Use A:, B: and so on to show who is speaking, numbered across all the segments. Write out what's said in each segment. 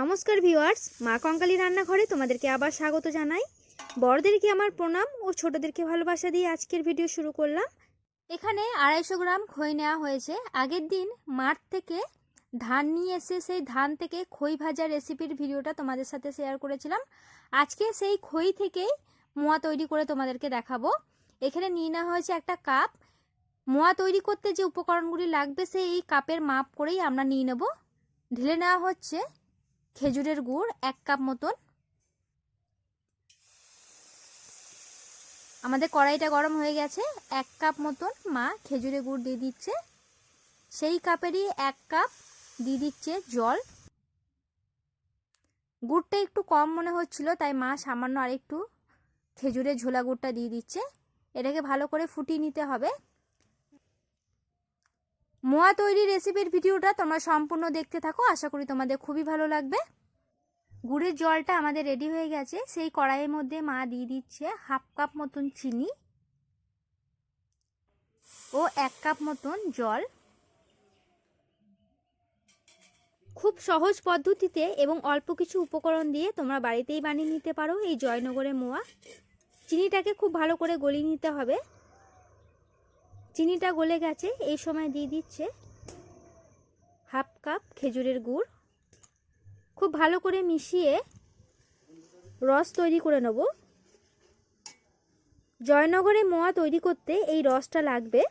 A: নমস্কার ভিউয়ার্স, মা কঙ্কালী রান্নাঘরে তোমাদেরকে আবার স্বাগত জানাই। বড়দেরকে আমার প্রণাম ও ছোটদেরকে ভালোবাসা দিয়ে আজকের ভিডিও শুরু করলাম? এখানে আড়াইশো গ্রাম খই নেওয়া হয়েছে। আগের দিন মাঠ থেকে ধান নিয়ে এসে সেই ধান থেকে খই ভাজা রেসিপির ভিডিওটা তোমাদের সাথে শেয়ার করেছিলাম। আজকে সেই খই থেকেই মোয়া তৈরি করে তোমাদেরকে দেখাবো। এখানে নিয়ে নেওয়া হয়েছে একটা কাপ। মোয়া তৈরি করতে যে উপকরণগুলি লাগবে, সেই কাপের মাপ করেই আমরা নিয়ে নেব। ঢেলে নেওয়া হচ্ছে খেজুরের গুড় এক কাপ মতন। আমাদের কড়াইটা গরম হয়ে গেছে, এক কাপ মতন মা খেজুরের গুড় দিয়ে দিচ্ছে। সেই কাপেরই এক কাপ দিয়ে দিচ্ছে জল। গুড়টা একটু কম মনে হচ্ছিল, তাই মা সামান্য আরেকটু খেজুরের ঝোলা গুড়টা দিয়ে দিচ্ছে। এটাকে ভালো করে ফুটিয়ে নিতে হবে। মোয়া তৈরি রেসিপির ভিডিওটা তোমরা সম্পূর্ণ দেখতে থাকো। আশা করি তোমাদের খুবই ভালো লাগবে। গুড়ের জলটা আমাদের রেডি হয়ে গেছে। সেই কড়াইয়ের মধ্যে মা দিয়ে দিচ্ছে হাফ কাপ মতন চিনি ও এক কাপ মতন জল। খুব সহজ পদ্ধতিতে এবং অল্প কিছু উপকরণ দিয়ে তোমরা বাড়িতেই বানিয়ে নিতে পারো এই জয়নগরের মোয়া। চিনিটাকে খুব ভালো করে গলিয়ে নিতে হবে। চিনিটা গলে গেছে, এই সময় দিয়ে দিচ্ছে হাফ কাপ খেজুরের গুড়। খুব ভালো করে মিশিয়ে রস তৈরি করে নেব। জয়নগরে মোয়া তৈরি করতে এই রসটা লাগবে।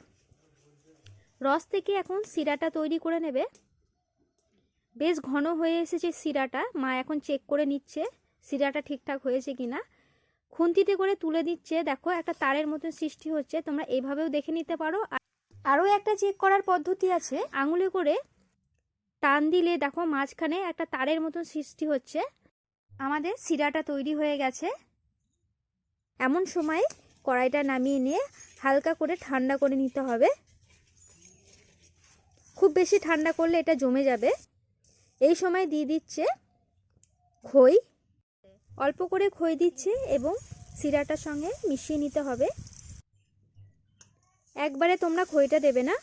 A: রস থেকে এখন সিরাটা তৈরি করে নেবে। বেশ ঘন হয়ে এসেছে সিরাটা মা এখন চেক করে নিচ্ছে সিরাটা ঠিকঠাক হয়েছে কিনা। খুন্তিতে করে তুলে দিচ্ছে। দেখো, একটা তারের মতন সৃষ্টি হচ্ছে। তোমরা এইভাবেও দেখে নিতে পারো। আরও একটা চেক করার পদ্ধতি আছে। আঙুলে করে টান দিলে দেখো, মাঝখানে একটা তারের মতন সৃষ্টি হচ্ছে। আমাদের সিরাটা তৈরি হয়ে গেছে। এমন সময় কড়াইটা নামিয়ে নিয়ে হালকা করে ঠান্ডা করে নিতে হবে। খুব বেশি ঠান্ডা করলে এটা জমে যাবে। এই সময় দিয়ে দিচ্ছে খই। অল্প করে খই দিচ্ছে এবং সিরাটার সঙ্গে মিশিয়ে নিতে হবে। একবারে তোমরা খইটা দেবে না।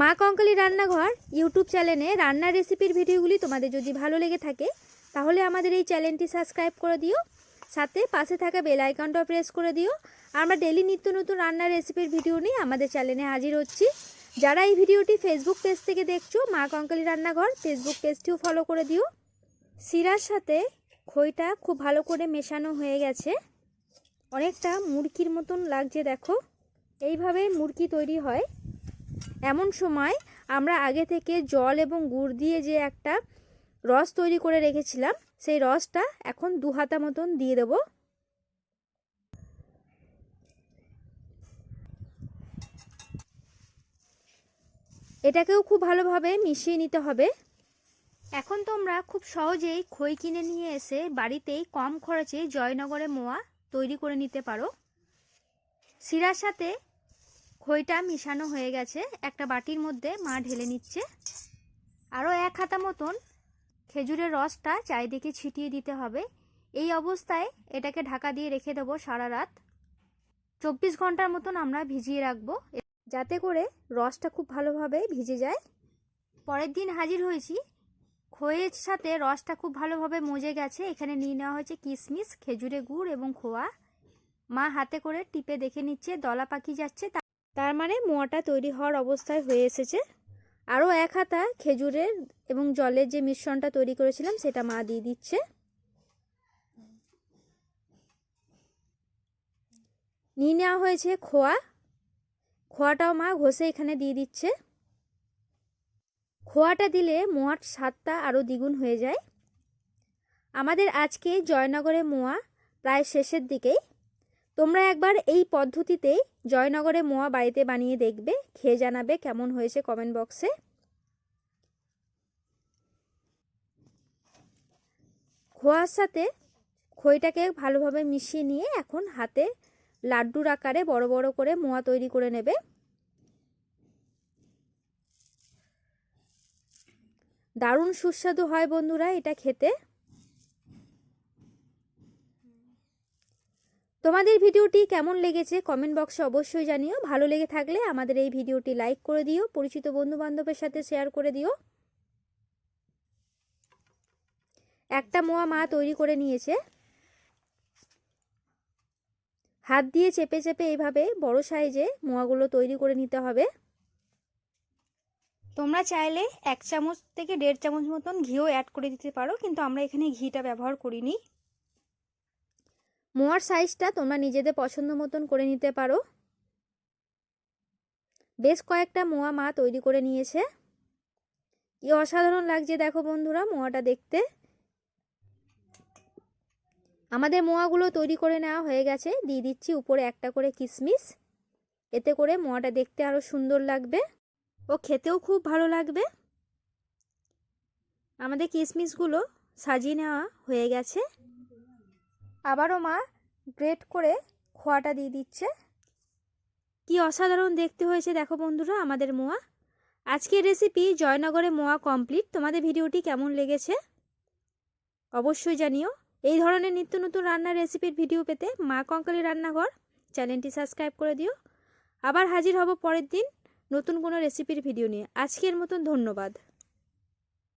A: মা কঙ্কালি রান্নাঘর ইউটিউব চ্যানেলে রান্নার রেসিপির ভিডিওগুলি তোমাদের যদি ভালো লেগে থাকে, তাহলে আমাদের এই চ্যানেলটি সাবস্ক্রাইব করে দিও, সাথে পাশে থাকা বেল আইকনটাও প্রেস করে দিও। আমরা ডেলি নিত্য নতুন রান্নার রেসিপির ভিডিও নিয়ে আমাদের চ্যানেলে হাজির হচ্ছি। যারা এই ভিডিওটি ফেসবুক পেজ থেকে দেখছ, মা কঙ্কালি রান্নাঘর ফেসবুক পেজটিও ফলো করে দিও। সিরার সাথে খইটা খুব ভালো করে মেশানো হয়ে গেছে। অনেকটা মুরগির মতন লাগছে, দেখো। এইভাবে মুরগি তৈরি হয়। এমন সময় আমরা আগে থেকে জল এবং গুড় দিয়ে যে একটা রস তৈরি করে রেখেছিলাম, সেই রসটা এখন দু হাতা মতন দিয়ে দেব। এটাকেও খুব ভালোভাবে মিশিয়ে নিতে হবে। এখন তোমরা খুব সহজেই খই কিনে নিয়ে এসে বাড়িতেই কম খরচে জয়নগরে মোয়া তৈরি করে নিতে পারো। শিরার সাথে খইটা মিশানো হয়ে গেছে। একটা বাটির মধ্যে মা ঢেলে নিচ্ছে। আরও এক হাতা মতন খেজুরের রসটা চারিদিকে ছিটিয়ে দিতে হবে। এই অবস্থায় এটাকে ঢাকা দিয়ে রেখে দেবো সারা রাত। চব্বিশ ঘণ্টার মতন আমরা ভিজিয়ে রাখব, যাতে করে রসটা খুব ভালোভাবে ভিজে যায়। পরের দিন হাজির হয়েছি। খইয়ের সাথে রসটা খুব ভালোভাবে মজে গেছে। এখানে নিয়ে নেওয়া হয়েছে কিশমিশ খেজুরে গুড় এবং খোয়া। মা হাতে করে টিপে দেখে নিচ্ছে, দলা পাখি যাচ্ছে। তার মানে মোয়াটা তৈরি হওয়ার অবস্থায় হয়ে এসেছে। আরও এক হাতা খেজুরের এবং জলের যে মিশ্রণটা তৈরি করেছিলাম, সেটা মা দিয়ে দিচ্ছে। নিয়ে নেওয়া হয়েছে খোয়া। খোয়াটাও মা ঘষে এখানে দিয়ে দিচ্ছে। খোয়াটা দিলে মোয়ার স্বাদটা আরও দ্বিগুণ হয়ে যায়। আমাদের আজকে জয়নগরে মোয়া প্রায় শেষের দিকেই। তোমরা একবার এই পদ্ধতিতে জয়নগরে মোয়া বাড়িতে বানিয়ে দেখবে, খেয়ে জানাবে কেমন হয়েছে কমেন্ট বক্সে খোয়ার সাথে খইটাকে ভালোভাবে মিশিয়ে নিয়ে এখন হাতে লাড্ডুর আকারে বড় বড় করে মোয়া তৈরি করে নেবে। দারুণ সুস্বাদু হয় বন্ধুরা এটা খেতে। তোমাদের ভিডিওটি কেমন লেগেছে কমেন্ট বক্সে অবশ্যই জানিও। ভালো লেগে থাকলে আমাদের এই ভিডিওটি লাইক করে দিও, পরিচিত বন্ধু বান্ধবের সাথে শেয়ার করে দিও। একটা মোয়া মা তৈরি করে নিয়েছে। হাত দিয়ে চেপে চেপে এইভাবে বড় সাইজে মোয়াগুলো তৈরি করে নিতে হবে। তোমরা চাইলে এক চামচ থেকে দেড় চামচ মতন ঘিও অ্যাড করে দিতে পারো, কিন্তু আমরা এখানে ঘিটা ব্যবহার করিনি। মোয়ার সাইজটা তোমরা নিজেদের পছন্দ মতন করে নিতে পারো। বেশ কয়েকটা মোয়া মা তৈরি করে নিয়েছে। কি অসাধারণ লাগছে দেখো বন্ধুরা মোয়াটা দেখতে। আমাদের মোয়াগুলো তৈরি করে নেওয়া হয়ে গেছে। দিয়ে দিচ্ছি উপরে একটা করে কিশমিশ এতে করে মোয়াটা দেখতে আরও সুন্দর লাগবে। ও খেতেও খুব ভালো লাগবে। আমাদের কিশমিশগুলো সাজিয়ে নেওয়া হয়ে গেছে। আবারও মা গ্রেট করে খোয়াটা দিয়ে দিচ্ছে। কি অসাধারণ দেখতে হয়েছে দেখো বন্ধুরা আমাদের মোয়া। আজকের রেসিপি জয়নগরে মোয়া কমপ্লিট তোমাদের ভিডিওটি কেমন লেগেছে? অবশ্যই জানিও। এই ধরনের নিত্য নতুন রান্নার রেসিপির ভিডিও পেতে মা কঙ্কালি রান্নাঘর চ্যানেলটি সাবস্ক্রাইব করে দিও। আবার হাজির হব পরের দিন। নতুন কোনো রেসিপির ভিডিও নিয়ে। আজকের মতন ধন্যবাদ।